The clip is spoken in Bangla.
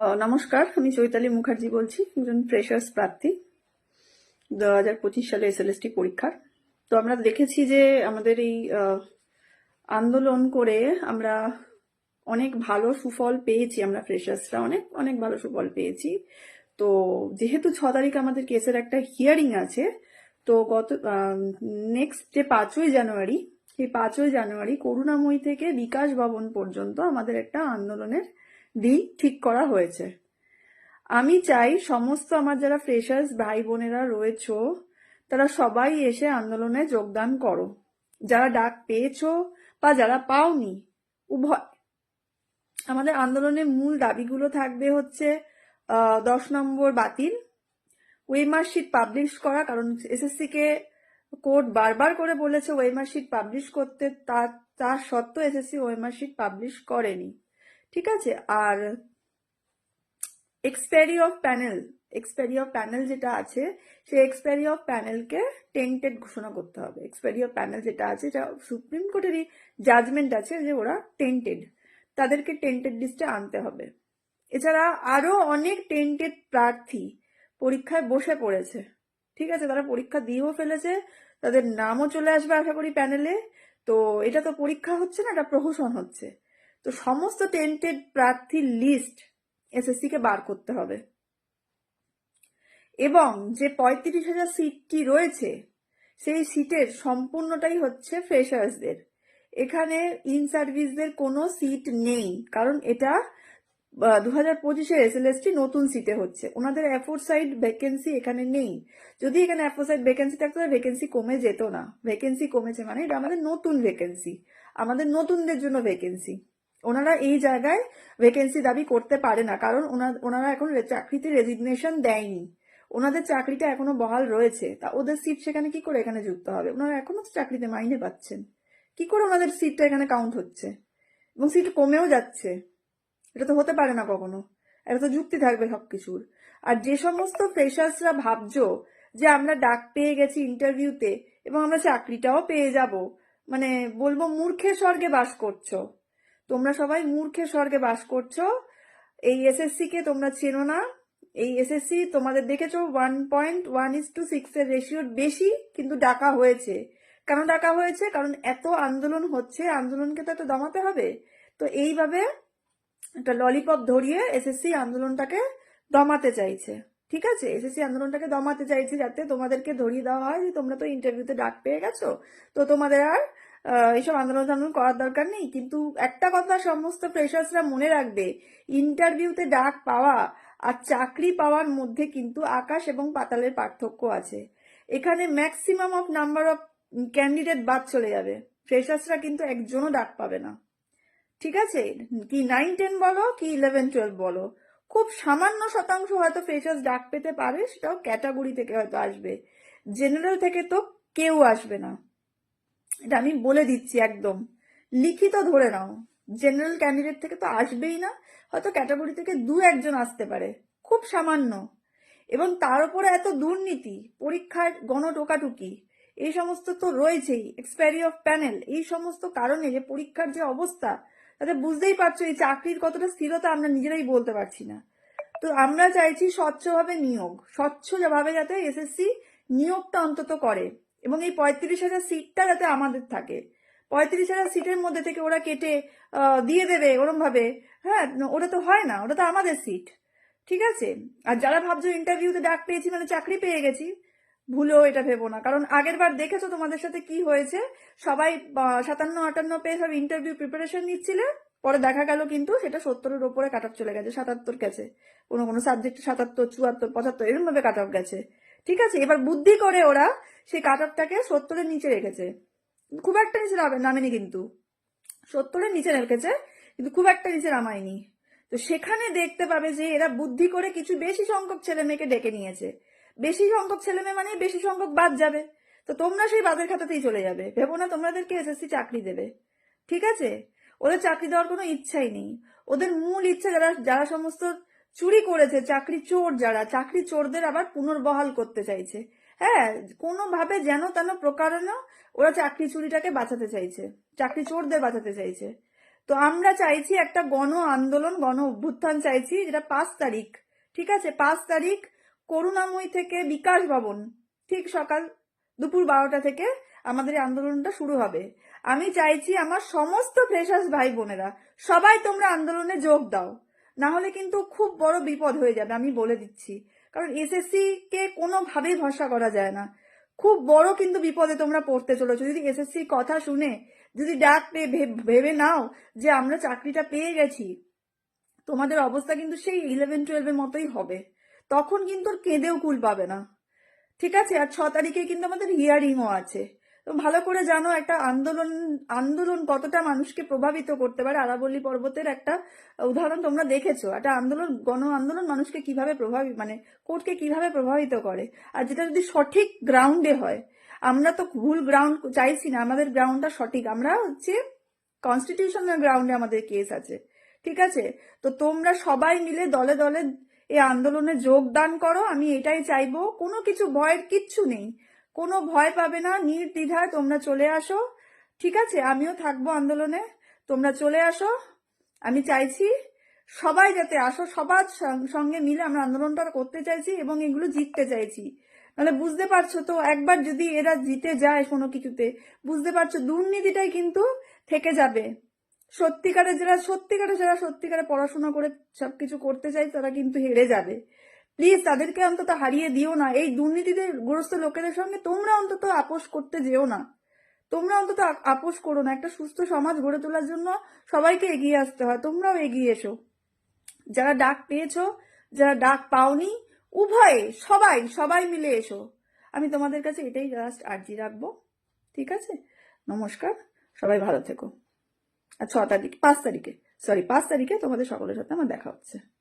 নমস্কার, আমি চৈতালি মুখার্জি বলছি, একজন ফ্রেশার্স প্রার্থী দু হাজার পঁচিশ সালে এসএলএসটি পরীক্ষার। তো আমরা দেখেছি যে আমাদের এই আন্দোলন করে আমরা অনেক ভালো সুফল পেয়েছি, আমরা ফ্রেশার্সরা অনেক অনেক ভালো সুফল পেয়েছি। তো যেহেতু ছ তারিখ আমাদের কেসের একটা হিয়ারিং আছে, তো গত নেক্সট যে পাঁচই জানুয়ারি, সেই পাঁচই জানুয়ারি করুণাময়ী থেকে বিকাশ ভবন পর্যন্ত আমাদের একটা আন্দোলনের দিন ঠিক করা হয়েছে। আমি চাই সমস্ত আমার যারা ফ্রেশার্স ভাই বোনেরা রয়েছো, তারা সবাই এসে আন্দোলনে যোগদান করো। যারা ডাক পেয়েছ বা যারা পাওনি, উভয়। আমাদের আন্দোলনের মূল দাবিগুলো থাকবে হচ্ছে দশ নম্বর বাতিল ওয়েমার্কশিট পাবলিশ করা, কারণ এসএসসি কে কোর্ট বারবার করে বলেছে ওয়েমার্কশিট পাবলিশ করতে তার সত্ত্বেও এসএসসি ওয়েমার্কশিট পাবলিশ করেনি। ঠিক আছে? আর expiry of panel expiry of panel যেটা আছে, সেই এক্সপায়ারি অফ প্যানেলকে টেন্টেড ঘোষণা করতে হবে। এক্সপায়ারি অফ প্যানেল যেটা আছে এটা সুপ্রিম কোর্টেরই জাজমেন্ট আছে যে ওরা টেন্টেড তাদেরকে টেন্টেড লিস্টে আনতে হবে। এছাড়া আরও অনেক টেন্টেড প্রার্থী পরীক্ষায় বসে পড়েছে। ঠিক আছে? তারা পরীক্ষা দিয়েও ফেলেছে, তাদের নামও চলে আসবে আশা করি প্যানেলে তো এটা তো পরীক্ষা হচ্ছে না, এটা প্রহসন হচ্ছে। তো সমস্ত টেন্টেড প্রার্থীর লিস্ট এসএসসি কে বার করতে হবে। এবং যে পঁয়ত্রিশ হাজার সিটটি রয়েছে, সেই সিটের সম্পূর্ণটাই হচ্ছে ফ্রেশার্সদের এখানে ইন সার্ভিসদের কোনো সিট নেই, কারণ এটা দু হাজার পঁচিশের এসএলএসটি নতুন সিটে হচ্ছে। ওনাদের অ্যাফোরসাইড ভ্যাকেন্সি এখানে নেই। যদি এখানে অ্যাফোরসাইড ভ্যাকেন্সি থাকতো ভ্যাকেন্সি কমে যেত না। ভ্যাকেন্সি কমেছে মানে এটা আমাদের নতুন ভ্যাকেন্সি আমাদের নতুনদের জন্য ভ্যাকেন্সি ওনারা এই জায়গায় ভ্যাকেন্সি দাবি করতে পারে না, কারণ ওনা- ওনারা এখন চাকরিতে রেজিগনেশন দেয়নি। ওনাদের চাকরিটা এখনও বহাল রয়েছে। তা ওদের সিট সেখানে কি করে এখানে যুক্ত হবে? ওনারা এখনও চাকরিতে মাইনে পাচ্ছেন। কি করে ওনাদের সিটটা এখানে কাউন্ট হচ্ছে? এবং সিট কমেও যাচ্ছে। এটা তো হতে পারে না কখনো। এটা তো যুক্তি থাকবে সবকিছুর। আর যে সমস্ত ফ্রেশার্সরা ভাবছ যে আমরা ডাক পেয়ে গেছি ইন্টারভিউতে এবং আমরা চাকরিটাও পেয়ে যাব মানে বলব মূর্খে স্বর্গে বাস করছ। তোমরা সবাই মূর্খের স্বর্গে বাস করছ। এই এসএসসি কে তোমরা চেনো না। এই এসএসসি তোমাদের দেখেছ one point one is two six এর রেশিওর বেশি কিন্তু ডাকা হয়েছে। কেন ডাকা হয়েছে? কারণ এত আন্দোলন হচ্ছে, আন্দোলনকে তো এত দমাতে হবে। তো এইভাবে একটা ললিপপ ধরিয়ে এসএসসি আন্দোলনটাকে দমাতে চাইছে। ঠিক আছে? এসএসসি আন্দোলনটাকে দমাতে চাইছে যাতে তোমাদেরকে ধরিয়ে দেওয়া হয় যে তোমরা তো ইন্টারভিউতে ডাক পেয়ে গেছো। তো তোমাদের আর আহ, এইসব আন্দোলন টান্দোলন করার দরকার নেই। কিন্তু একটা কথা সমস্ত ফ্রেশার্সরা মনে রাখবে ইন্টারভিউতে ডাক পাওয়া আর চাকরি পাওয়ার মধ্যে কিন্তু আকাশ এবং পাতালের পার্থক্য আছে। এখানে maximum of number of candidate বাদ চলে যাবে। ফ্রেশার্সরা কিন্তু একজনও ডাক পাবে না। ঠিক আছে? কি নাইন টেন বলো কি ইলেভেন টুয়েলভ বলো। খুব সামান্য শতাংশ হয়তো ফ্রেশার্স ডাক পেতে পারে সেটাও ক্যাটাগরি থেকে হয়তো আসবে। জেনারেল থেকে তো কেউ আসবে না। এটা আমি বলে দিচ্ছি একদম। লিখিত ধরে নাও। জেনারেল ক্যান্ডিডেট থেকে তো আসবেই না, হয়তো ক্যাটাগরি থেকে দু একজন আসতে পারে। খুব সামান্য। এবং তার উপরে এত দুর্নীতি, পরীক্ষার গণটোকাটুকি, এই সমস্ত তো রয়েছেই এক্সপায়ারি অফ প্যানেল এই সমস্ত কারণে যে পরীক্ষার যে অবস্থা, তাতে বুঝতেই পারছ এই চাকরির কতটা স্থিরতা আমরা নিজেরাই বলতে পারছি না। তো আমরা চাইছি স্বচ্ছভাবে নিয়োগ, স্বচ্ছ ভাবে যাতে এসএসসি নিয়োগটা অন্তত করে। এবং এই পঁয়ত্রিশ হাজার সিটটা যাতে আমাদের থাকে। পঁয়ত্রিশ হাজার সিটের মধ্যে থেকে ওরা কেটে দিয়ে দেবে ওরম ভাবে হ্যাঁ ওটা তো হয় না, ওটা তো আমাদের সিট ঠিক আছে? আর যারা ভাবছ ইন্টারভিউতে ডাক পেয়েছি মানে চাকরি পেয়ে গেছি, ভুলেও এটা ভেবো না। কারণ আগের বার দেখেছ তোমাদের সাথে কি হয়েছে? সবাই সাতান্ন, আটান্ন পেয়ে সব ইন্টারভিউ প্রিপারেশন নিচ্ছিলে, পরে দেখা গেল কিন্তু সেটা সত্তরের ওপরে কাট চলে গেছে, সাতাত্তর গেছে। কোনো কোনো সাবজেক্টে সাতাত্তর, চুয়াত্তর, পঁচাত্তর এরকম ভাবে কাট গেছে। ঠিক আছে, এবার বুদ্ধি করে ওরা সেই কাট অফটাকে সত্তরের নিচে রেখেছে। খুব একটা নিচে নামে নামেনি কিন্তু। সত্তরের নিচে রেখেছে, কিন্তু খুব একটা নিচে নামায়নি। তো সেখানে দেখতে পাবে যে এরা বুদ্ধি করে কিছু বেশি সংখ্যক ছেলে মেয়েকে ডেকে নিয়েছে। বেশি সংখ্যক ছেলে মেয়ে মানে বেশি সংখ্যক বাদ যাবে। তো তোমরা সেই বাদের খাতাতেই চলে যাবে। ভেবো না তোমাদেরকে এসএসসি চাকরি দেবে। ঠিক আছে? ওদের চাকরি দেওয়ার কোনো ইচ্ছাই নেই। ওদের মূল ইচ্ছা যারা যারা সমস্ত চুরি করেছে, চাকরি চোর যারা, চাকরি চোরদের আবার পুনর্বহাল করতে চাইছে। হ্যাঁ কোনোভাবে যেন তেন প্রকারণ ওরা চাকরি চুরিটাকে বাঁচাতে চাইছে, চাকরি চোরদের বাঁচাতে চাইছে। তো আমরা চাইছি একটা গণ আন্দোলন, গণ অভ্যুত্থান চাইছি, যেটা পাঁচ তারিখ, ঠিক আছে? পাঁচ তারিখ, করুণাময়ী থেকে বিকাশ ভবন, ঠিক সকাল দুপুর বারোটা থেকে আমাদের এই আন্দোলনটা শুরু হবে। আমি চাইছি আমার সমস্ত ফ্রেশার্স ভাই বোনেরা সবাই তোমরা আন্দোলনে যোগ দাও। না হলে কিন্তু খুব বড় বিপদ হয়ে যাবে, আমি বলে দিচ্ছি। কারণ এসএসসি কে কোনোভাবেই ভরসা করা যায় না। খুব বড় কিন্তু বিপদে তোমরা পড়তে চলেছো। যদি এসএসসির কথা শুনে, যদি ডাক ভেবে নাও যে আমরা চাকরিটা পেয়ে গেছি, তোমাদের অবস্থা কিন্তু সেই ইলেভেন টুয়েলভের মতোই হবে। তখন কিন্তু কেঁদেও কুল পাবে না। ঠিক আছে? আর ছ তারিখে কিন্তু আমাদের হিয়ারিংও আছে। তো ভালো করে জানো, একটা আন্দোলন আন্দোলন কতটা মানুষকে প্রভাবিত করতে পারে। আরাবল্লী পর্বতের একটা উদাহরণ তোমরা দেখেছ। একটা আন্দোলন, গণ আন্দোলন মানুষকে কীভাবে প্রভাবিত মানে কোর্টকে কীভাবে প্রভাবিত করে। আর যেটা যদি সঠিক গ্রাউন্ডে হয়, আমরা তো ভুল গ্রাউন্ড চাইছি না, আমাদের গ্রাউন্ডটা সঠিক। আমরা হচ্ছে কনস্টিটিউশনাল গ্রাউন্ডে আমাদের কেস আছে। ঠিক আছে? তো তোমরা সবাই মিলে দলে দলে এই আন্দোলনে যোগদান করো। আমি এটাই চাইব। কোনো কিছু ভয়ের কিচ্ছু নেই। কোনো ভয় পাবে না, নির্দ্বিধায় তোমরা চলে আসো। ঠিক আছে, আমিও থাকব আন্দোলনে। তোমরা চলে আসো। আমি চাইছি সবাই যাতে আসো, সবার সঙ্গে মিলে আমরা আন্দোলনটা করতে চাইছি এবং এগুলো জিততে চাইছি। মানে বুঝতে পারছ তো, একবার যদি এরা জিতে যায় কোনো কিছুতে, বুঝতে পারছ, দুর্নীতিটাই কিন্তু থেকে যাবে। সত্যিকারে যারা সত্যিকারে যারা সত্যিকারে পড়াশোনা করে সবকিছু করতে চায়, তারা কিন্তু হেরে যাবে। প্লিজ তাদেরকে অন্তত হারিয়ে দিও না। এই দুর্নীতিদের গ্রস্ত লোকেদের সঙ্গে তোমরা অন্তত আপোষ করতে যেও না। তোমরা অন্তত আপোষ করো না। একটা সুস্থ সমাজ গড়ে তোলার জন্য সবাইকে এগিয়ে আসতে হয়। তোমরাও এগিয়ে এসো। যারা ডাক পেয়েছ, যারা ডাক পাওনি, উভয়ে সবাই সবাই মিলে এসো। আমি তোমাদের কাছে এটাই জাস্ট আর্জি রাখব। ঠিক আছে? নমস্কার। সবাই ভালো থেকো। আর ছ তারিখ পাঁচ তারিখে। সরি পাঁচ তারিখে তোমাদের সকলের সাথে আমার দেখা হচ্ছে।